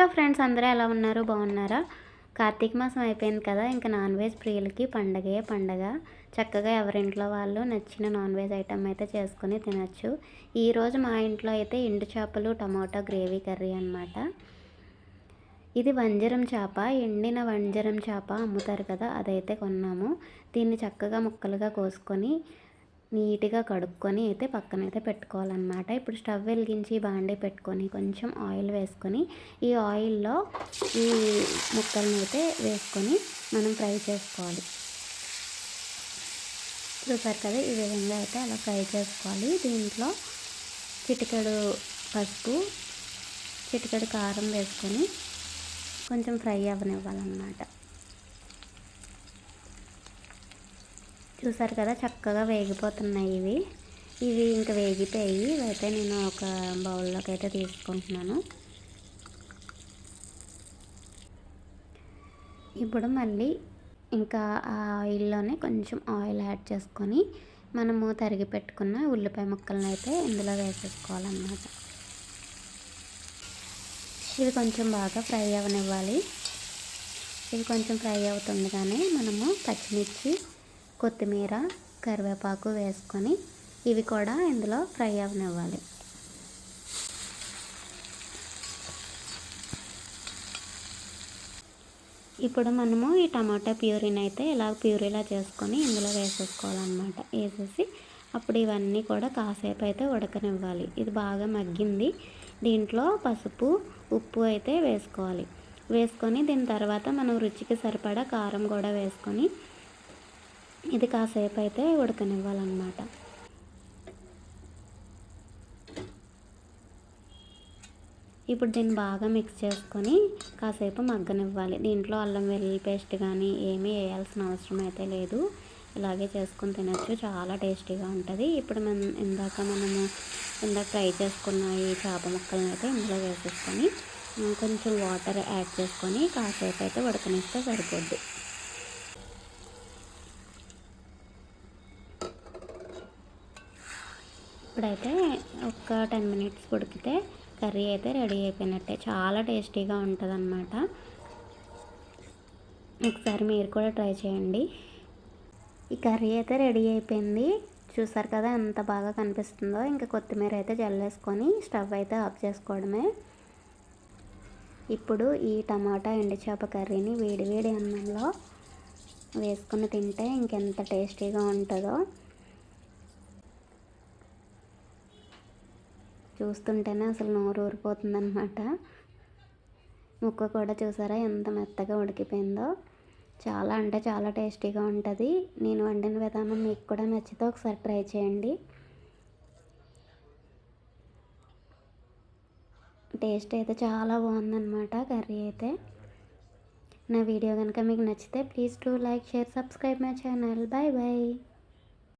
Hello friends అందరూ ఎలా ఉన్నారు? బాగున్నారా? కార్తీక మాసం అయిపోయింది కదా ఇంకా నాన్ వెజ్ ప్రియులకి పండగే పండగ. చక్కగా ఎవరింట్లో వాళ్ళు నచ్చిన నాన్ వెజ్ ఐటమ్ అయితే చేసుకొని తినచ్చు. ఈరోజు మా ఇంట్లో అయితే ఎండు చేపలు టమాటో గ్రేవీ కర్రీ అనమాట ఇది వంజరం చేప. ఎండిన వంజరం చేప అమ్ముతారు కదా అదైతే కొన్నాము. దీన్ని చక్కగా ముక్కలుగా కోసుకొని నీట్గా కడుక్కొని అయితే పక్కన అయితే పెట్టుకోవాలన్నమాట. ఇప్పుడు స్టవ్ వెలిగించి బాండే పెట్టుకొని కొంచెం ఆయిల్ వేసుకొని ఈ ఆయిల్లో ఈ ముక్కలను అయితే వేసుకొని మనం ఫ్రై చేసుకోవాలి. చూసారు కదా ఈ విధంగా అయితే అలా ఫ్రై చేసుకోవాలి. దీంట్లో చిటికెడు పసుపు చిటికెడు కారం వేసుకొని కొంచెం ఫ్రై అవ్వనివ్వాలన్నమాట. చూసారు కదా చక్కగా వేగిపోతున్నాయి ఇవి. ఇవి ఇంకా వేగిపోయి అయితే నేను ఒక బౌల్లోకి అయితే తీసుకుంటున్నాను. ఇప్పుడు మళ్ళీ ఇంకా ఆ ఆయిల్లోనే కొంచెం ఆయిల్ యాడ్ చేసుకొని మనము తరిగి పెట్టుకున్న ఉల్లిపాయ ముక్కలను అయితే ఇందులో వేసేసుకోవాలన్నమాట. ఇవి కొంచెం బాగా ఫ్రై అవనివ్వాలి. ఇవి కొంచెం ఫ్రై అవుతుంది కానీ మనము పచ్చిమిర్చి కొత్తిమీర కరివేపాకు వేసుకొని ఇవి కూడా ఇందులో ఫ్రై అవనివ్వాలి. ఇప్పుడు మనము ఈ టమాటా ప్యూరీని అయితే ఇలా ప్యూరీలా చేసుకొని ఇందులో వేసేసుకోవాలన్నమాట. వేసేసి అప్పుడు ఇవన్నీ కూడా కాసేపు అయితే ఉడకనివ్వాలి. ఇది బాగా మగ్గింది. దీంట్లో పసుపు ఉప్పు అయితే వేసుకోవాలి. వేసుకొని దీని తర్వాత మనం రుచికి సరిపడా కారం కూడా వేసుకొని ఇది కాసేపు అయితే ఉడకనివ్వాలన్నమాట. ఇప్పుడు దీన్ని బాగా మిక్స్ చేసుకొని కాసేపు మగ్గనివ్వాలి. దీంట్లో అల్లం వెల్లుల్లి పేస్ట్ కానీ ఏమీ వేయాల్సిన అవసరం అయితే లేదు. ఇలాగే చేసుకొని తినచ్చు. చాలా టేస్టీగా ఉంటుంది. ఇప్పుడు మనం ఇందాక మనము ఇందాక ఫ్రై చేసుకున్న ఈ చేప ముక్కలను అయితే ఇందులో వేసేసుకొని కొంచెం వాటర్ యాడ్ చేసుకొని కాసేపు అయితే ఉడకనిస్తే సరిపోద్ది. ఇప్పుడైతే ఒక టెన్ మినిట్స్ ఉడికితే కర్రీ అయితే రెడీ అయిపోయినట్టే. చాలా టేస్టీగా ఉంటుంది అన్నమాట ఒకసారి మీరు కూడా ట్రై చేయండి. ఈ కర్రీ అయితే రెడీ అయిపోయింది. చూసారు కదా ఎంత బాగా కనిపిస్తుందో. ఇంకా కొత్తిమీర అయితే జల్లేసుకొని స్టవ్ అయితే ఆఫ్ చేసుకోవడమే. ఇప్పుడు ఈ టమాటా ఎండు చేప కర్రీని వేడి వేడి అన్నంలో వేసుకొని తింటే ఇంకెంత టేస్టీగా ఉంటుందో. చూస్తుంటేనే అసలు నోరు ఊరిపోతుందనమాట ముక్క కూడా చూసారా ఎంత మెత్తగా ఉడికిపోయిందో. చాలా అంటే చాలా టేస్టీగా ఉంటుంది. నేను వండిన విధానం మీకు కూడా నచ్చితే ఒకసారి ట్రై చేయండి. టేస్ట్ అయితే చాలా బాగుందన్నమాట కర్రీ అయితే. నా వీడియో కనుక మీకు నచ్చితే please do like share subscribe my channel. Bye bye